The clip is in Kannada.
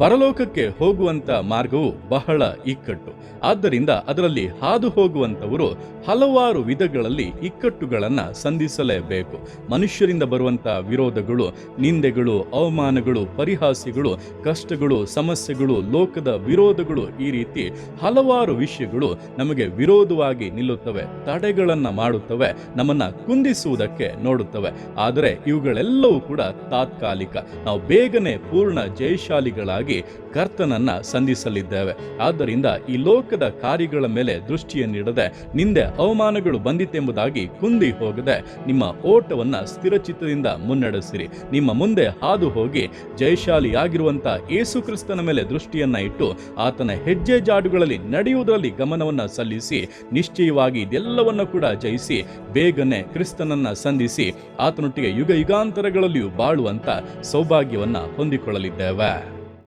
ಪರಲೋಕಕ್ಕೆ ಹೋಗುವಂತ ಮಾರ್ಗವು ಬಹಳ ಇಕ್ಕಟ್ಟು. ಆದ್ದರಿಂದ ಅದರಲ್ಲಿ ಹಾದು ಹೋಗುವಂತವರು ಹಲವಾರು ವಿಧಗಳಲ್ಲಿ ಇಕ್ಕಟ್ಟುಗಳನ್ನ ಸಂಧಿಸಲೇಬೇಕು. ಮನುಷ್ಯರಿಂದ ಬರುವಂತ ವಿರೋಧಗಳು, ನಿಂದೆಗಳು, ಅವಮಾನಗಳು ಪರಿಹಾಸ್ಯಗಳು ಕಷ್ಟಗಳು, ಸಮಸ್ಯೆಗಳು, ಲೋಕದ ವಿರೋಧಗಳು ಈ ರೀತಿ ಹಲವಾರು ವಿಷಯಗಳು ನಮಗೆ ವಿರೋಧವಾಗಿ ನಿಲ್ಲುತ್ತವೆ, ತಡೆಗಳನ್ನ ಮಾಡುತ್ತವೆ, ನಮ್ಮನ್ನ ಕುಂದಿಸುವುದಕ್ಕೆ ನೋಡುತ್ತವೆ. ಆದರೆ ಇವುಗಳೆಲ್ಲವೂ ಕೂಡ ತಾತ್ಕಾಲಿಕ. ನಾವು ಬೇಗನೆ ಪೂರ್ಣ ಜಯಶಾಲಿಗಳಾಗಿ ಕರ್ತನನ್ನ ಸಂಧಿಸಲಿದ್ದೇವೆ. ಆದ್ದರಿಂದ ಈ ಲೋಕದ ಕಾರ್ಯಗಳ ಮೇಲೆ ದೃಷ್ಟಿಯನ್ನಿಡದೆ ನಿಂದೆ ಅವಮಾನಗಳು ಬಂದಿತೆಂಬುದಾಗಿ ಕುಂದಿ ಹೋಗದೆ ನಿಮ್ಮ ಓಟವನ್ನ ಸ್ಥಿರಚಿತ್ತದಿಂದ ಮುನ್ನಡೆಸಿರಿ. ನಿಮ್ಮ ಮುಂದೆ ಹಾದು ಹೋಗಿ ಜಯಶಾಲಿಯಾಗಿರುವಂತಹ ಯೇಸು ಕ್ರಿಸ್ತನ ಮೇಲೆ ದೃಷ್ಟಿಯನ್ನ ಇಟ್ಟು ಆತನ ಹೆಜ್ಜೆ ಜಾಡುಗಳಲ್ಲಿ ನಡೆಯುವುದರಲ್ಲಿ ಗಮನವನ್ನ ಸಲ್ಲಿಸಿ, ನಿಶ್ಚಯವಾಗಿ ಇದೆಲ್ಲವನ್ನು ಕೂಡ ಜಯಿಸಿ, ಬೇಗನೆ ಕ್ರಿಸ್ತನನ್ನ ಸಂಧಿಸಿ, ಆತನೊಟ್ಟಿಗೆ ಯುಗ ಯುಗಾಂತರಗಳಲ್ಲಿಯೂ ಬಾಳುವಂತ ಸೌಭಾಗ್ಯವನ್ನ ಹೊಂದಿಕೊಳ್ಳಲಿದ್ದೇವೆ.